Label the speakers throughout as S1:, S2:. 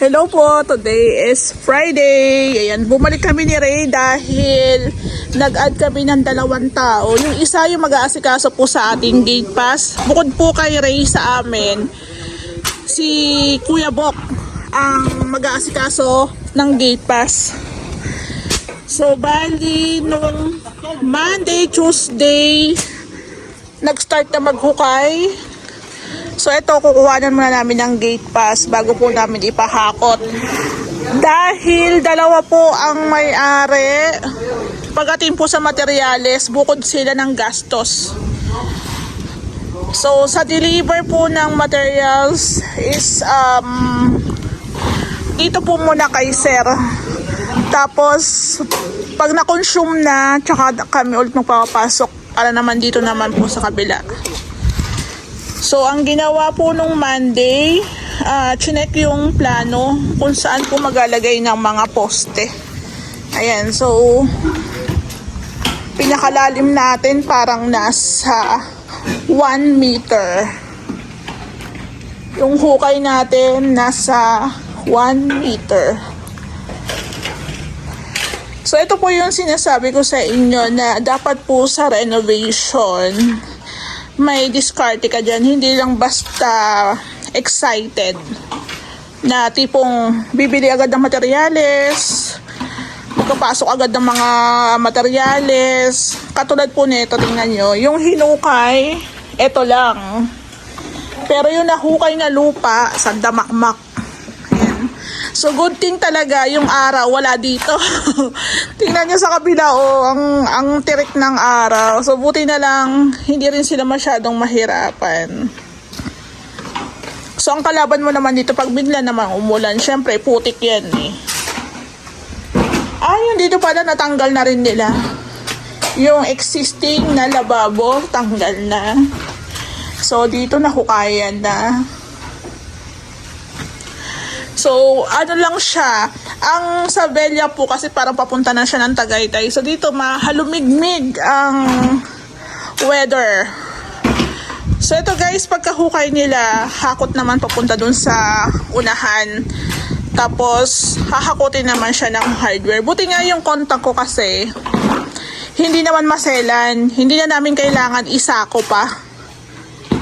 S1: Hello po, today is Friday. Ayan, bumalik kami ni Ray dahil nag-add kami ng dalawang tao. Yung isa yung mag-aasikaso po sa ating gate pass. Bukod po kay Ray sa amin, si Kuya Bok ang mag-aasikaso ng gate pass. So, bali, nung Monday, Tuesday, nag-start na maghukay. So ito, kukuhanan muna namin ng gate pass bago po namin ipahakot. Dahil dalawa po ang may-ari, pagdating po sa materyales, bukod sila ng gastos. So sa deliver po ng materials is um, dito po muna kay sir. Tapos pag na-consume na, tsaka kami ulit magpapasok para naman dito naman po sa kabila. So, ang ginawa po nung Monday, ah chinek yung plano kung saan po magalagay ng mga poste. Ayan, so, pinakalalim natin parang nasa 1 meter. Yung hukay natin nasa 1 meter. So, ito po yung sinasabi ko sa inyo na dapat po sa renovation, may diskarte ka dyan. Hindi lang basta excited na tipong bibili agad ng materyales, magpapasok agad ng mga materyales. Katulad po nito, tingnan nyo, yung hinukay, eto lang. Pero yung nahukay na lupa, sa damakmak. So good thing talaga yung araw wala dito. Tingnan niyo sa kabila oh, ang ang tirik ng araw. So buti na lang hindi rin sila masyadong mahirapan. So ang kalaban mo naman dito pag bigla naman umulan, syempre putik 'yan eh. Ah, yun dito pala natanggal na rin nila. Yung existing na lababo, tanggal na. So, dito nahukayan na. So, ano lang siya, ang Sabella po kasi parang papunta na siya ng Tagaytay. So, dito mahalumigmig ang weather. So, ito guys, pagkahukay nila, hakot naman papunta dun sa unahan. Tapos, hahakutin naman siya ng hardware. Buti nga yung contact ko kasi, hindi naman maselan. Hindi na namin kailangan isako pa.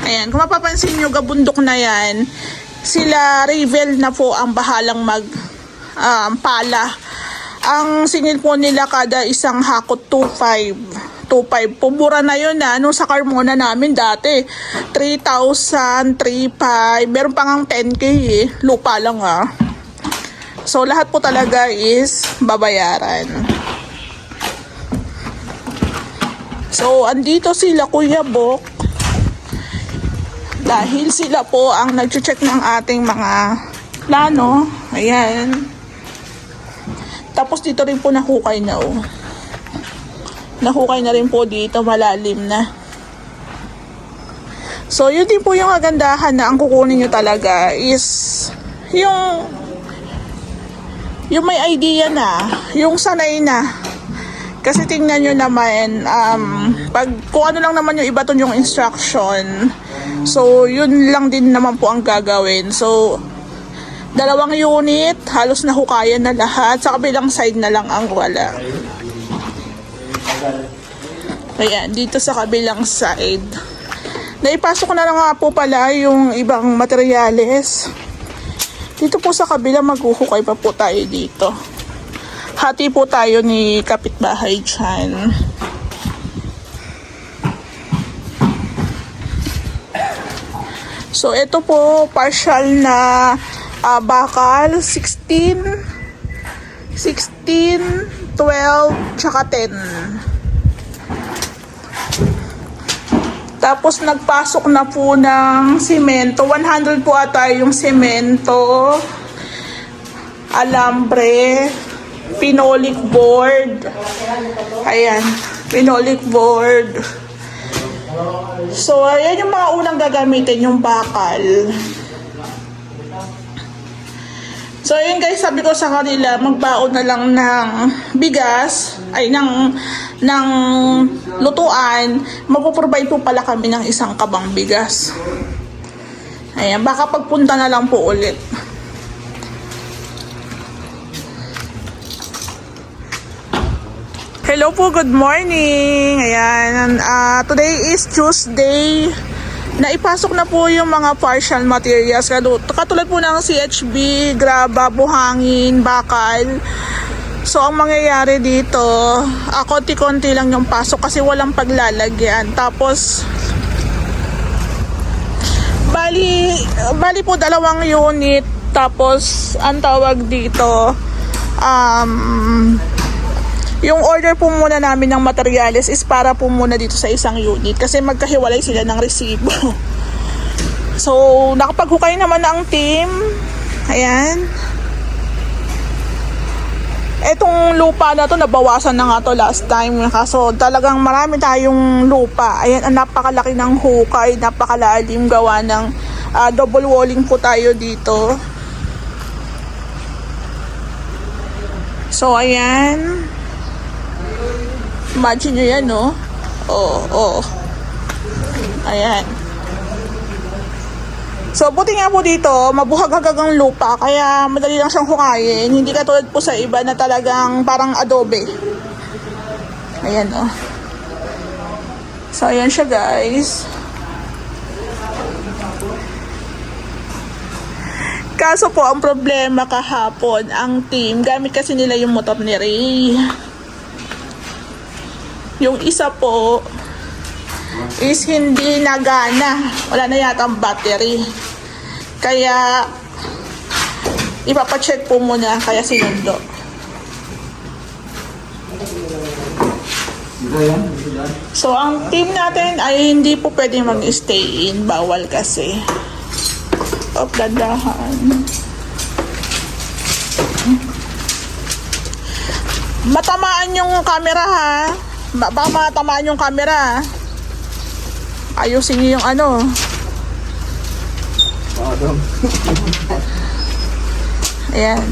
S1: Ayan, kung mapapansin nyo, gabundok na yan, sila Ravel na po ang bahalang mag um, pala. Ang singil po nila kada isang hakot 2.5. 2.5. Pumura na yun na. Nung sa Carmona namin dati, 3,000, 3,500. Meron pa ngang 10k eh. Lupa lang ah. So, lahat po talaga is babayaran. So, andito sila Kuya Bok dahil sila po ang nag-check ng ating mga plano. Ayan. Tapos dito rin po nahukay na oh. Nahukay na rin po dito, malalim na. So, yun din po yung kagandahan na ang kukunin nyo talaga is yung yung may idea na, yung sanay na. Kasi tingnan nyo naman, um, pag, kung ano lang naman yung iba ton yung instruction, so yun lang din naman po ang gagawin. So, dalawang unit, halos nahukayan na lahat, sa kabilang side na lang ang wala. Ayan, dito sa kabilang side. Naipasok na lang nga po pala yung ibang materyales. Dito po sa kabila, maghuhukay pa po tayo dito. Hati po tayo ni kapitbahay dyan. So, ito po, partial na ah, bakal, 16, 16, 12, tsaka 10. Tapos nagpasok na po ng simento. 100 po ata yung simento. Alambre. Pinolik board. Ayan. Pinolik board. So, ayan yung mga unang gagamitin yung bakal. So, ayun guys, sabi ko sa kanila, magbaon na lang ng bigas, ay ng, ng lutuan, magpo-provide po pala kami ng isang kabang bigas. Ayan, baka pagpunta na lang po ulit. Hello po, good morning. Ayan, ah, today is Tuesday. Naipasok na po yung mga partial materials. Katulad po ng CHB, graba, buhangin, bakal. So, ang mangyayari dito, ah, konti-konti lang yung pasok kasi walang paglalagyan. Tapos, bali, bali po dalawang unit. Tapos, ang tawag dito, um, yung order po muna namin ng materials is para po muna dito sa isang unit kasi magkahiwalay sila ng resibo. So, nakapaghukay naman ang team. Ayan. Etong lupa na to, nabawasan na nga to last time. Kaso talagang marami tayong lupa. Ayan, ang napakalaki ng hukay, napakalalim gawa ng ah, double walling po tayo dito. So, ayan. Imagine nyo yan, no? Oo, oo. Ayan. So, buti nga po dito, mabuhag-hagag ang lupa, kaya madali lang siyang hukayin. Hindi katulad po sa iba na talagang parang adobe. Ayan, oh. So, ayan siya, guys. Kaso po, ang problema kahapon, ang team, gamit kasi nila yung motor ni Ray. Yung isa po is hindi nagana. Wala na yata ang battery. Kaya ipapacheck po muna kaya sinundo. So ang team natin ay hindi po pwede mag-stay in. Bawal kasi. O, dadahan. Matamaan yung camera ha. Ba- Baka matamaan yung camera. Ayusin niyo yung ano. Ayan.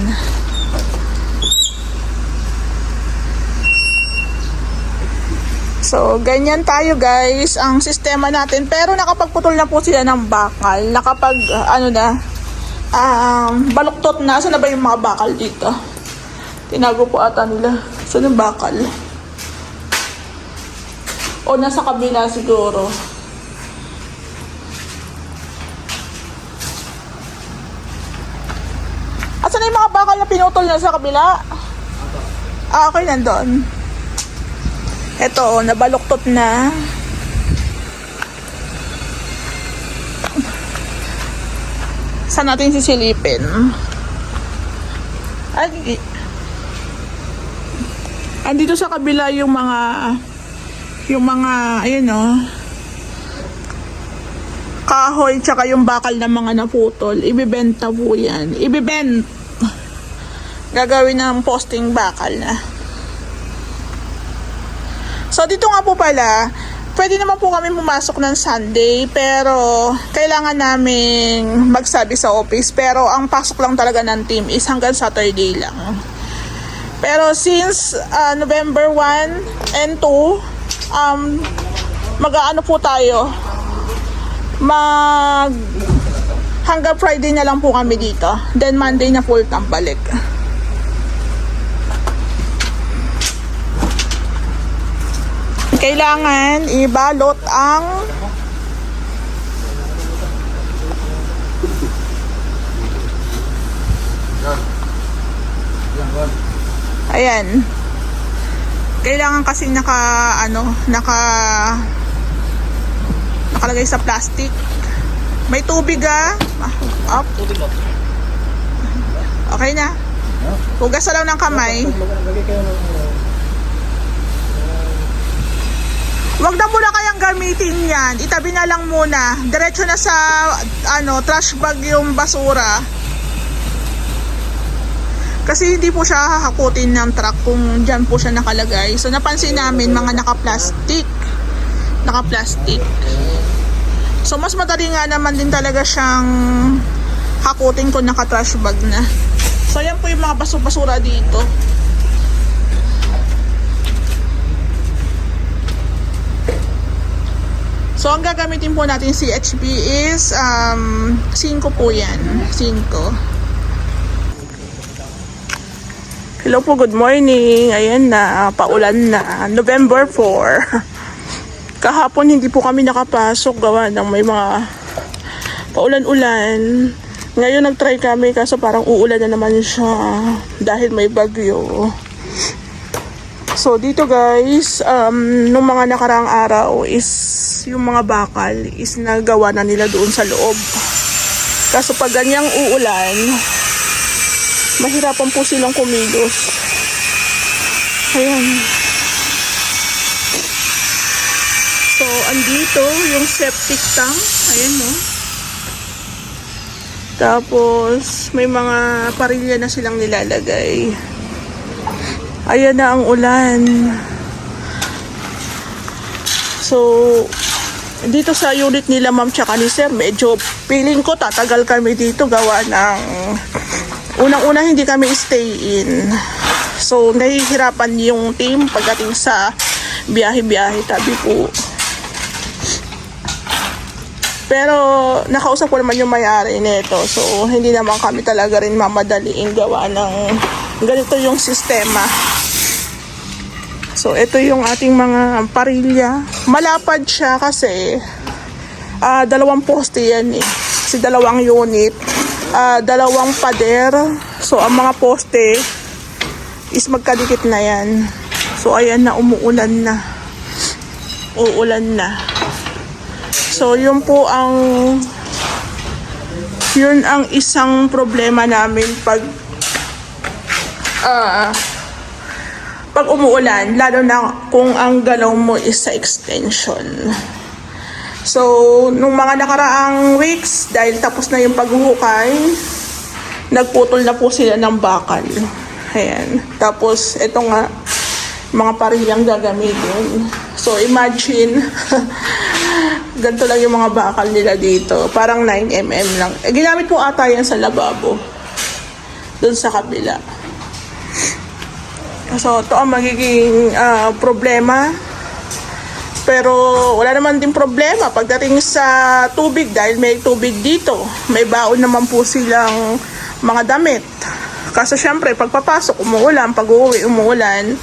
S1: So, ganyan tayo guys, ang sistema natin. Pero nakapagputol na po sila ng bakal. Nakapag, ah, ano na, um, baluktot na. Saan na ba yung mga bakal dito? Tinago po ata nila. Saan yung bakal? O nasa kabila siguro. Asan na yung mga bakal na pinutol na sa kabila? Ah, okay, nandun. Ito, oh, nabaluktot na. Saan natin sisilipin? Ay, andito sa kabila yung mga yung mga, ayun oh, kahoy tsaka yung bakal ng mga naputol. Ibibenta po yan. Ibibent. Gagawin ng posting bakal na. So, dito nga po pala, pwede naman po kami pumasok ng Sunday, pero kailangan naming magsabi sa office. Pero ang pasok lang talaga ng team is hanggang Saturday lang. Pero since ah, November 1 and 2, um, mag-aano po tayo, mag hanggang Friday na lang po kami dito. Then Monday na full time balik. Kailangan ibalot ang Ayan. Kailangan kasi naka ano, naka nakalagay sa plastic. May tubig ah. Up. Okay na. Hugas na lang ng kamay. Huwag na muna kayang gamitin yan. Itabi na lang muna. Diretso na sa ano, trash bag yung basura. Kasi hindi po siya hahakutin ng truck kung dyan po siya nakalagay. So napansin namin mga naka-plastic. Naka-plastic. So mas madali nga naman din talaga siyang hakutin kung naka-trash bag na. So yan po yung mga baso-basura dito. So, ang gagamitin po natin CHP is um, 5 po yan. 5. Hello po, good morning. Ayan na, paulan na. November 4. Kahapon hindi po kami nakapasok gawa ng may mga paulan-ulan. Ngayon nag-try kami kaso parang uulan na naman siya dahil may bagyo. So dito guys, um, nung mga nakarang araw is yung mga bakal is nagawa na nila doon sa loob. Kaso pag ganyang uulan, mahirapan po silang kumilos. Ayan. So, andito yung septic tank. Ayan, no? Tapos, may mga parilya na silang nilalagay. Ayan na ang ulan. So, dito sa unit nila ma'am tsaka ni sir, medyo feeling ko tatagal kami dito gawa ng unang-una hindi kami stay in. So, nahihirapan yung team pagdating sa biyahe-biyahe tabi po. Pero nakausap ko naman yung may-ari nito. So, hindi naman kami talaga rin mamadaliin gawa ng ganito yung sistema. So, ito yung ating mga parilya. Malapad siya kasi ah, dalawang poste yan eh. Kasi dalawang unit. Ah, dalawang pader. So, ang mga poste is magkadikit na yan. So, ayan na, umuulan na. Uulan na. So, yun po ang yun ang isang problema namin pag ah pag umuulan, lalo na kung ang galaw mo is sa extension. So, nung mga nakaraang weeks, dahil tapos na yung paghuhukay, nagputol na po sila ng bakal. Ayan. Tapos, ito nga, mga parilyang gagamitin. So, imagine, ganito lang yung mga bakal nila dito. Parang 9mm lang. Eh, ginamit po ata yan sa lababo. Doon sa kabila. So, ito ang magiging ah, problema. Pero wala naman din problema pagdating sa tubig dahil may tubig dito. May baon naman po silang mga damit. Kaso syempre, pagpapasok, umuulan. Pag uuwi, umuulan.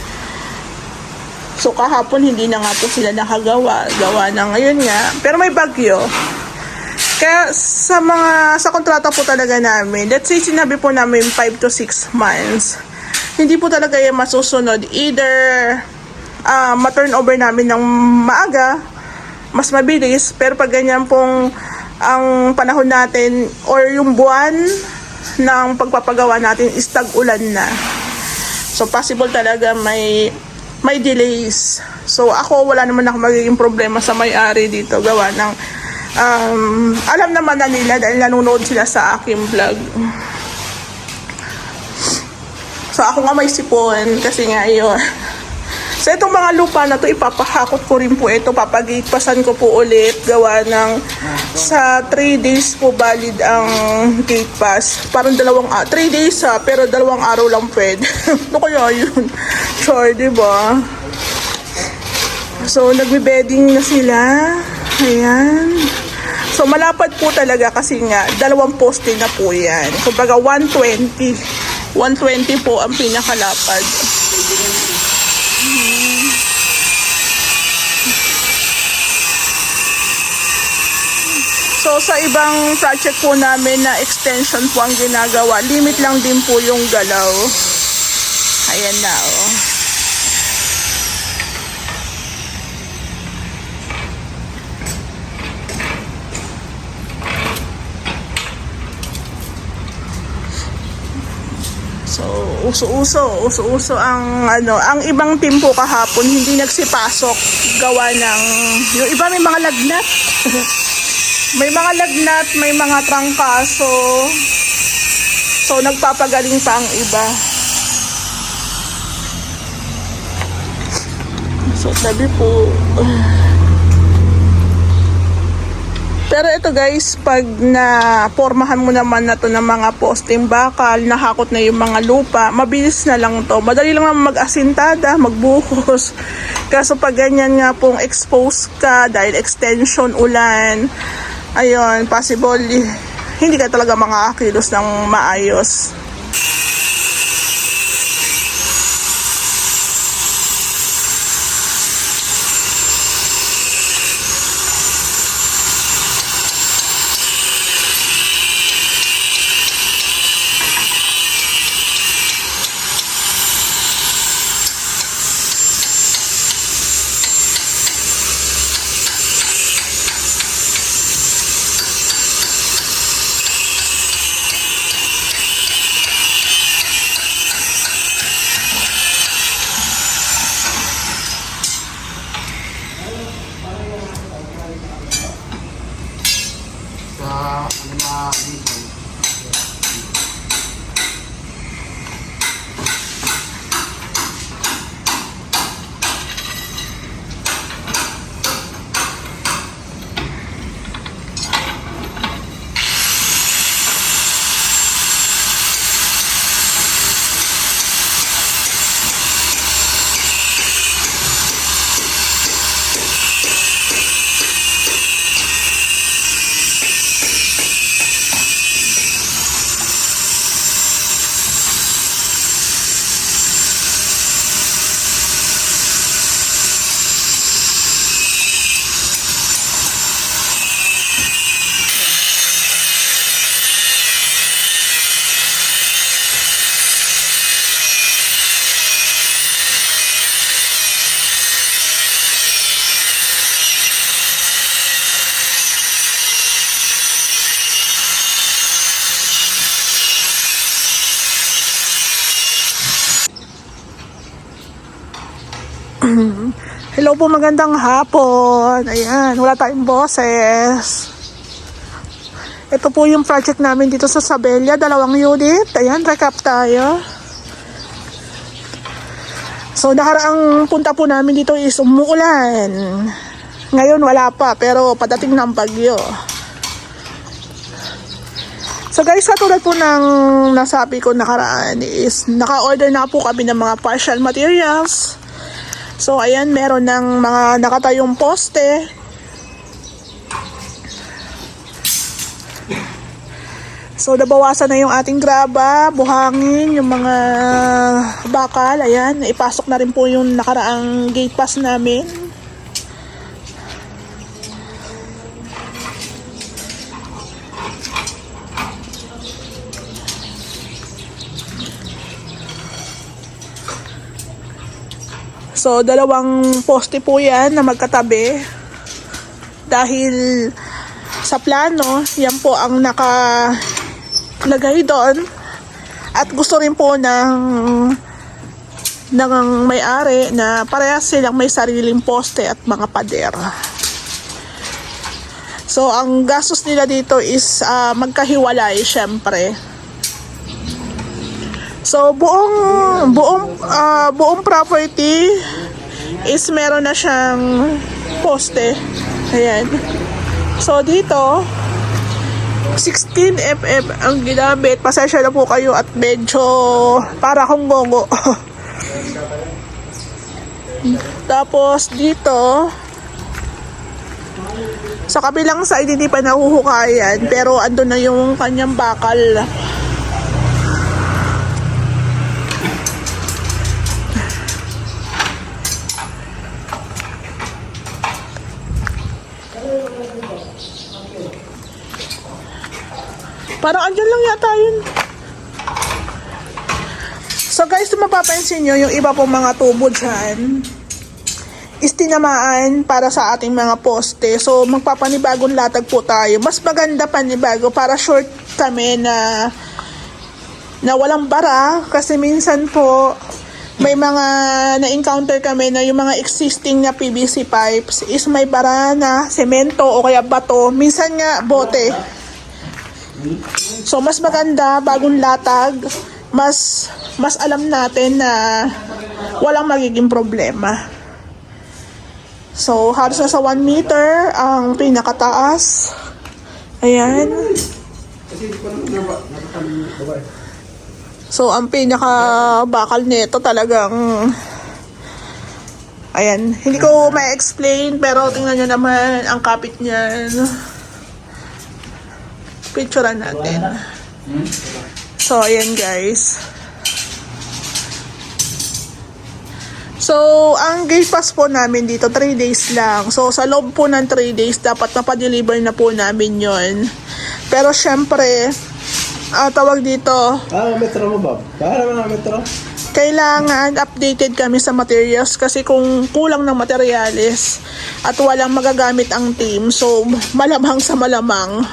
S1: So kahapon hindi na nga po sila nakagawa. Gawa na ngayon nga. Pero may bagyo. Kaya sa mga sa kontrata po talaga namin, let's say sinabi po namin 5 to 6 months. Hindi po talaga yan masusunod. Either uh, ma-turn over namin ng maaga, mas mabilis, pero pag ganyan pong ang panahon natin or yung buwan ng pagpapagawa natin is tag-ulan na. So possible talaga may may delays. So ako wala naman ako magiging problema sa may-ari dito gawa ng um, alam naman na nila dahil nanonood sila sa aking vlog. So ako nga may sipon kasi nga yun. So itong mga lupa na to ipapahakot ko rin po ito, papagitpasan ko po ulit gawa ng sa 3 days po valid ang gate pass. Parang dalawang 3 days ha, pero dalawang araw lang pwede. ano kaya yun? Sure, di ba? So nagbe-bedding na sila. Ayan. So malapad po talaga kasi nga dalawang poste na po yan. Kumbaga 120. 120 po ang pinakalapad. So sa ibang project po namin na extension po ang ginagawa, limit lang din po yung galaw. Ayan na oh. So, uso-uso, uso-uso ang ano, ang ibang team po kahapon hindi nagsipasok gawa ng yung iba may mga lagnat. may mga lagnat, may mga trangkaso. So, nagpapagaling pa ang iba. So, sabi po, Pero ito guys, pag na pormahan mo naman na to ng mga posting bakal, nahakot na yung mga lupa, mabilis na lang to. Madali lang naman mag-asintada, magbuhos. Kaso pag ganyan nga pong expose ka dahil extension ulan, ayun, possible hindi ka talaga makakakilos ng maayos.
S2: sa ano na dito.
S1: Hello po, magandang hapon. Ayan, wala tayong boses. Ito po yung project namin dito sa Sabella, dalawang unit. Ayan, recap tayo. So, nakaraang punta po namin dito is umuulan. Ngayon wala pa, pero padating ng bagyo. So guys, katulad po ng nasabi ko nakaraan is naka-order na po kami ng mga partial materials. So, ayan, meron ng mga nakatayong poste. So, nabawasan na yung ating graba, buhangin, yung mga bakal. Ayan, ipasok na rin po yung nakaraang gate pass namin. So, dalawang poste po yan na magkatabi. Dahil sa plano, yan po ang nakalagay doon. At gusto rin po ng ng may-ari na parehas silang may sariling poste at mga pader. So, ang gastos nila dito is ah, magkahiwalay, syempre. So buong buong ah, buong property is meron na siyang poste. Ayan. So dito 16 mm ang ginamit. Pasensya na po kayo at medyo para akong gongo. Tapos dito sa kabilang side hindi pa nahuhukayan pero andun na yung kanyang bakal. Parang andyan lang yata yun. So guys, kung mapapansin nyo, yung iba pong mga tubo dyan, is tinamaan para sa ating mga poste. So magpapanibagong latag po tayo. Mas maganda panibago para short kami na na walang bara kasi minsan po may mga na-encounter kami na yung mga existing na PVC pipes is may bara na semento o kaya bato. Minsan nga bote. So mas maganda bagong latag, mas mas alam natin na walang magiging problema. So halos nasa 1 meter ang pinakataas. Ayan. So ang pinaka bakal nito talagang Ayan, hindi ko ma-explain pero tingnan nyo naman ang kapit niyan. Picturean natin. So, ayan guys. So, ang gate pass po namin dito, 3 days lang. So, sa loob po ng 3 days, dapat mapadeliver na po namin yon. Pero, syempre, ah, tawag dito,
S2: Ah, metro mo ba? Kaya naman ang metro.
S1: kailangan updated kami sa materials kasi kung kulang ng materials at walang magagamit ang team, so malamang sa malamang,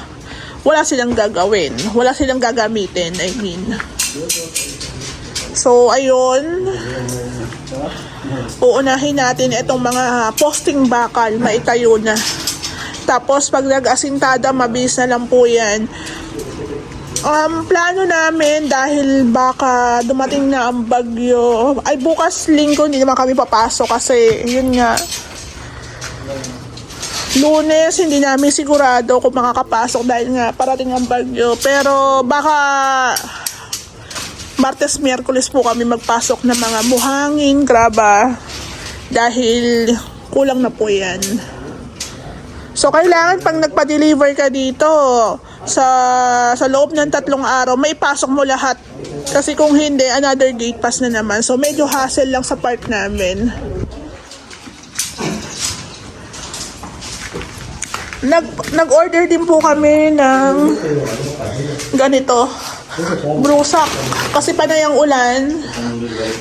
S1: wala silang gagawin. Wala silang gagamitin, I mean. So, ayun. Uunahin natin itong mga posting bakal, maitayo na. Tapos pag nag-asintada, mabilis na lang po yan. Um, plano namin dahil baka dumating na ang bagyo. Ay, bukas linggo hindi naman kami papasok kasi yun nga. Lunes, hindi namin sigurado kung makakapasok dahil nga parating ang bagyo. Pero baka Martes, Miyerkules po kami magpasok ng mga buhangin, graba. Dahil kulang na po yan. So, kailangan pag nagpa-deliver ka dito sa sa loob ng tatlong araw, may pasok mo lahat. Kasi kung hindi, another gate pass na naman. So, medyo hassle lang sa part namin. Nag, nag-order din po kami ng ganito. Brusak. Kasi panay ang ulan.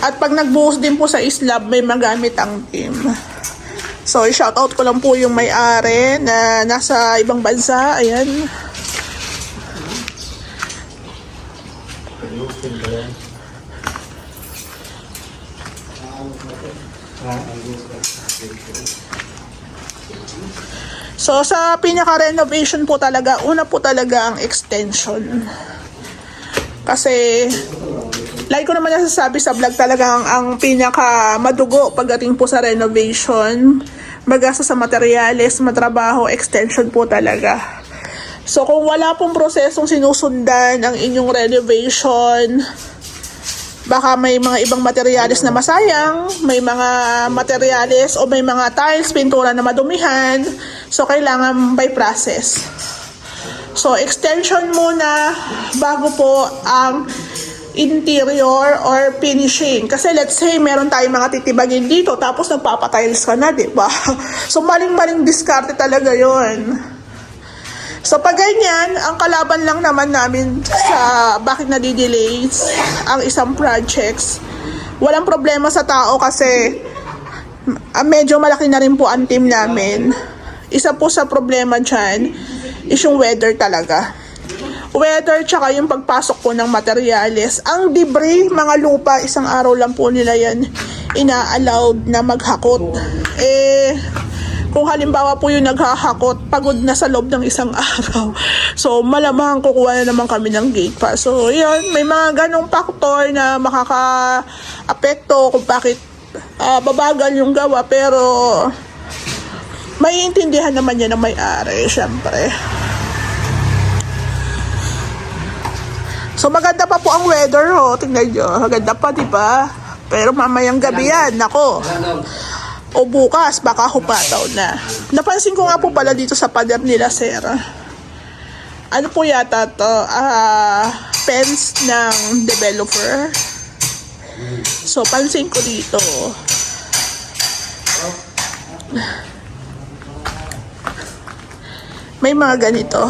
S1: At pag nagbuhos din po sa islab, may magamit ang team. So, shoutout ko lang po yung may-ari na nasa ibang bansa. Ayan. So, sa pinaka-renovation po talaga, una po talaga ang extension. Kasi, like ko naman nasasabi sa vlog talaga ang, ang pinaka madugo pagdating po sa renovation. Magasa sa materyales, matrabaho, extension po talaga. So, kung wala pong prosesong sinusundan ang inyong renovation, baka may mga ibang materyales na masayang, may mga materyales o may mga tiles, pintura na madumihan. So, kailangan by process. So, extension muna bago po ang interior or finishing. Kasi let's say, meron tayong mga titibagin dito, tapos nagpapatiles ka na, di ba? So, maling-maling diskarte talaga yon So pag ganyan, ang kalaban lang naman namin sa bakit nadi-delays ang isang projects, walang problema sa tao kasi ah, medyo malaki na rin po ang team namin. Isa po sa problema dyan is yung weather talaga. Weather tsaka yung pagpasok po ng materyales. Ang debris, mga lupa, isang araw lang po nila yan ina-allowed na maghakot. Eh, kung halimbawa po yung naghahakot, pagod na sa loob ng isang araw. So, malamang kukuha na naman kami ng gate pass. So, yun, may mga ganong faktor na makaka-apekto kung bakit ah, babagal yung gawa. Pero, maiintindihan naman yan ng may-ari, syempre. So, maganda pa po ang weather, oh. Tingnan nyo. Maganda pa, di ba? Pero mamayang gabi yan, nako. O bukas, baka hupataw na. Napansin ko nga po pala dito sa pader nila, sir. Ano po yata to? Ah, pens ng developer. So, pansin ko dito. May mga ganito.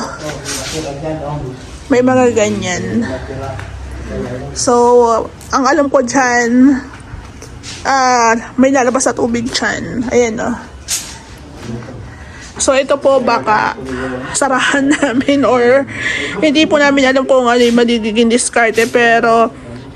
S1: May mga ganyan. So, ang alam ko dyan, ah, may lalabas sa tubig dyan. Ayan o. So, ito po baka sarahan namin or hindi po namin alam kung ano yung magiging diskarte pero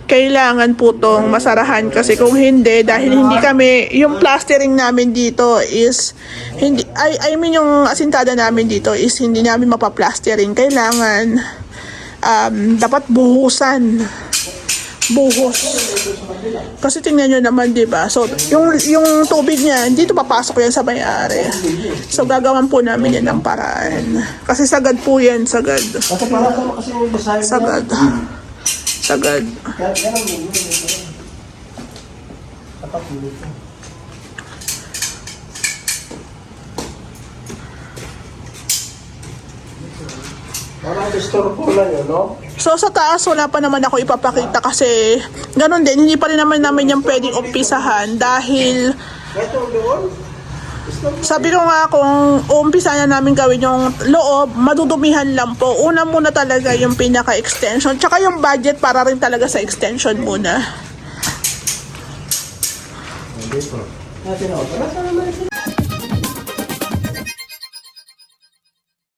S1: kailangan po tong masarahan kasi kung hindi dahil hindi kami yung plastering namin dito is hindi I, I mean yung asintada namin dito is hindi namin mapaplastering kailangan um, dapat buhusan buhos kasi tingnan nyo naman, di ba? So, yung, yung tubig niya, dito papasok yan sa may-ari. So, gagawan po namin yan ng paraan. Kasi sagad po yan, sagad. Sagad. Sagad.
S2: Parang disturbo lang yun, no?
S1: So, sa taas, wala pa naman ako ipapakita kasi ganun din, hindi pa rin naman namin yung pwedeng umpisahan dahil. Sabi ko nga kung uumpisa na namin gawin yung loob, madudumihan lang po. Una muna talaga yung pinaka-extension. Tsaka yung budget para rin talaga sa extension muna.
S2: Natin ako.